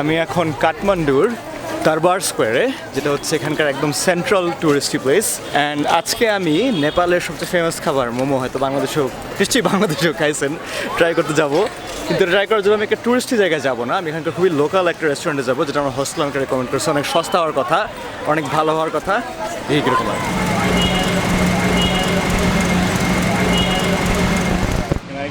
আমি এখন কাঠমান্ডুর দরবার স্কোয়ারে যেটা হচ্ছে এখানকার একদম সেন্ট্রাল টুরিস্টি প্লেস অ্যান্ড আজকে আমি নেপালের সবচেয়ে ফেমাস খাবার, মোমো, হয়তো বাংলাদেশেও নিশ্চয়ই বাংলাদেশেও খাইছেন। ট্রাই করতে যাব। কিন্তু ট্রাই করার জন্য আমি একটা টুরিস্টি জায়গায় যাব না। আমি এখানকার খুবই লোকাল একটা রেস্টুরেন্টে যাব, যেটা আমার হোস্টেল আমাকে রেকমেন্ড করছে। অনেক সস্তা হওয়ার কথা, অনেক ভালো হওয়ার কথা। এই কীরকম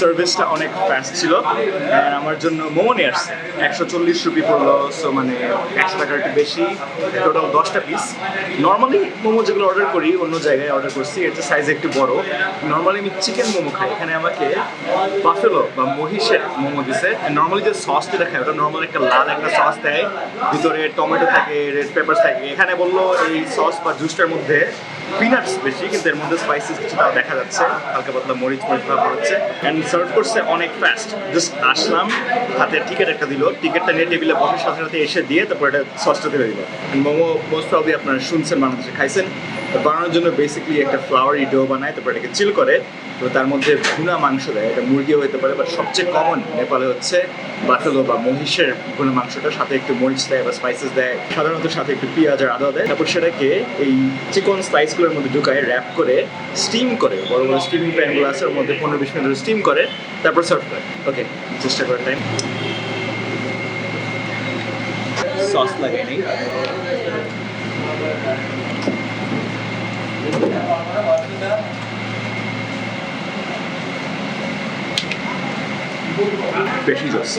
সার্ভিসটা অনেক ফাস্ট ছিল আমার জন্য মোমো নিয়ে আসছে। একশো চল্লিশ রুপি পড়ল সো মানে একশো টাকার একটু বেশি টোটাল দশটা পিস নর্মালি মোমো যেগুলো অর্ডার করি, অন্য জায়গায় অর্ডার করছি, এর সাইজ একটু বড়। নর্মালি আমি চিকেন মোমো খাই, এখানে আমাকে বাফেলো বা মহিষের মোমো দিছে নর্মালি যে সস যেটা খাই ওটা নর্মালি একটা লাল একটা সস দেয়। ভিতরে টমেটো থাকে রেড পেপার থাকে। এখানে বলল এই সস বা জুসটার মধ্যে পিনাটস বেশি, কিন্তু এর মধ্যে স্পাইসেস কিছু তাও দেখা যাচ্ছে। হালকা পাতলা মরিচ মরিচ ভাব হচ্ছে। অ্যান্ড সার্ভ করছে অনেক ফাস্ট জাস্ট আসলাম, হাতে টিকিট একটা দিল। টিকিটটা নিয়ে টেবিলে বসে সাথে সাথে এসে দিয়ে তারপর এটা সসটা দিয়ে দিল। মোমো মোস্ট প্রবলি আপনারা শুনছেন বাংলাদেশে, খাইছেন। বানানোর জন্য বেসিকলি একটা ফ্লাওয়ারি ডো বানায়, তারপর এটাকে চিল করে তো তার মধ্যে ভুনা মাংস দেয়। এটা মুরগিও হতে পারে বাট সবচেয়ে কমন নেপালে হচ্ছে বাফেলো বা মহিষের ভুনা মাংসটা। সাথে একটু মরিচ দেয় বা স্পাইসেস দেয়। সাধারণত সাথে একটু পেঁয়াজ আর আদা দেয়। তারপর সেটাকে এই চিকন স্লাইসগুলোর মধ্যে ঢুকায় র্যাপ করে স্টিম করে। বড় বড় স্টিমিং প্যানগুলো আছে, ওর মধ্যে পনেরো বিশ মিনিট স্টিম করে, তারপর সার্ভ করে। ওকে চেষ্টা করার টাইম সস লাগে নেই। জোস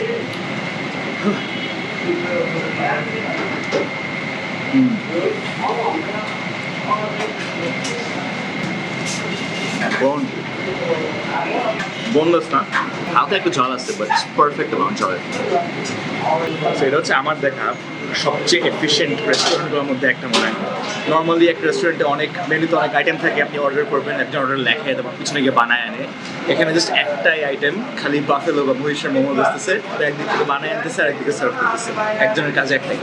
বোন বোনলেস না। হালকা একটু ঝাল আছে বাট পারফেক্ট অ্যামাউন্ট So, এটা হচ্ছে আমার দেখা সবচেয়ে এফিশিয়েন্ট রেস্টুরেন্টগুলোর মধ্যে একটা মনে হয়। নর্মালি একটা রেস্টুরেন্টে অনেক মেনুতে অনেক আইটেম থাকে আপনি অর্ডার করবেন একজন অর্ডার লেখে তারপর পিছনে গিয়ে বানায় আনে। এখানে জাস্ট একটাই আইটেম খালি বাফেলো বা মহিষের মোমো দিতেছে একদিক থেকে বানায় আনতেছে আর একদিকে সার্ভ করতেছে। একজনের কাজে একটাই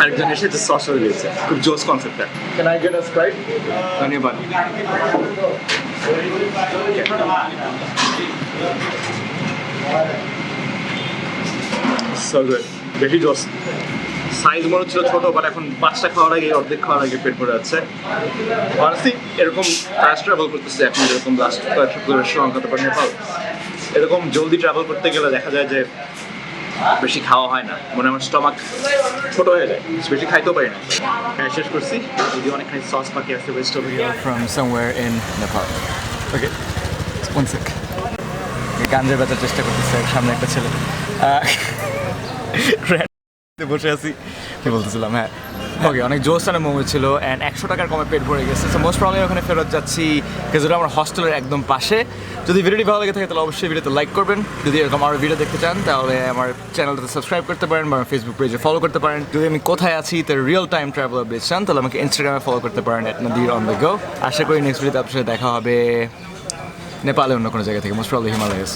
আরেকজন এসে জাস্ট সস হয়ে গেছে খুব জোস কনসেপ্টটা can I get a Sprite ধন্যবাদ সো গুড বেশি জোস। সাইজ মনে হচ্ছিল ছোট বাট এখন পাঁচটা খাওয়ার আগে অর্ধেক খাওয়ার আগে পেট ভরে যাচ্ছে। অনেস্টলি এরকম ফাস্ট ট্রাভেল করতেছে এখন যেরকম লাস্ট কয়েক সপ্তাহ শ্রীলঙ্কা তারপর নেপাল এরকম জলদি ট্রাভেল করতে গেলে দেখা যায় যে বেশি খাওয়া হয় না। মানে আমার স্টমাক ছোট হয়ে যায় বেশি খাইতেও পারি না। হ্যাঁ শেষ করছি। যদি অনেকখানি সস বাকি আছে west over from somewhere in Nepal. Okay, one sec. Ganja বেচার চেষ্টা করতেছে সামনে একটা ছেলে। বসে আছি। কি বলতেছিলাম? হ্যাঁ। ওকে অনেক জোস্টানের মোমো ছিল অ্যান্ড একশো টাকার কমে পেট ভরে গেছে। সো মোস্ট প্রবলেম ওখানে ফেরত যাচ্ছি কেজোটা আমার হস্টেলের একদম পাশে। যদি ভিডিওটি ভালো লেগে থাকে, তাহলে অবশ্যই ভিডিওতে লাইক করবেন। যদি এরকম আরও ভিডিও দেখতে চান, তাহলে আমার চ্যানেলটাতে সাবস্ক্রাইব করতে পারেন বা আমার ফেসবুক পেজে ফলো করতে পারেন। যদি আমি কোথায় আছি তার রিয়েল টাইম ট্রাভেল আপডেট চান, তাহলে আমাকে ইনস্টাগ্রামে ফলো করতে পারেন এট নদীর অন দ্য গো আশা করি নেক্সট ভিডিওতে আপনার সাথে দেখা হবে নেপালে অন্য কোনো জায়গা থেকে মোস্ট প্রবলি হিমালয়াস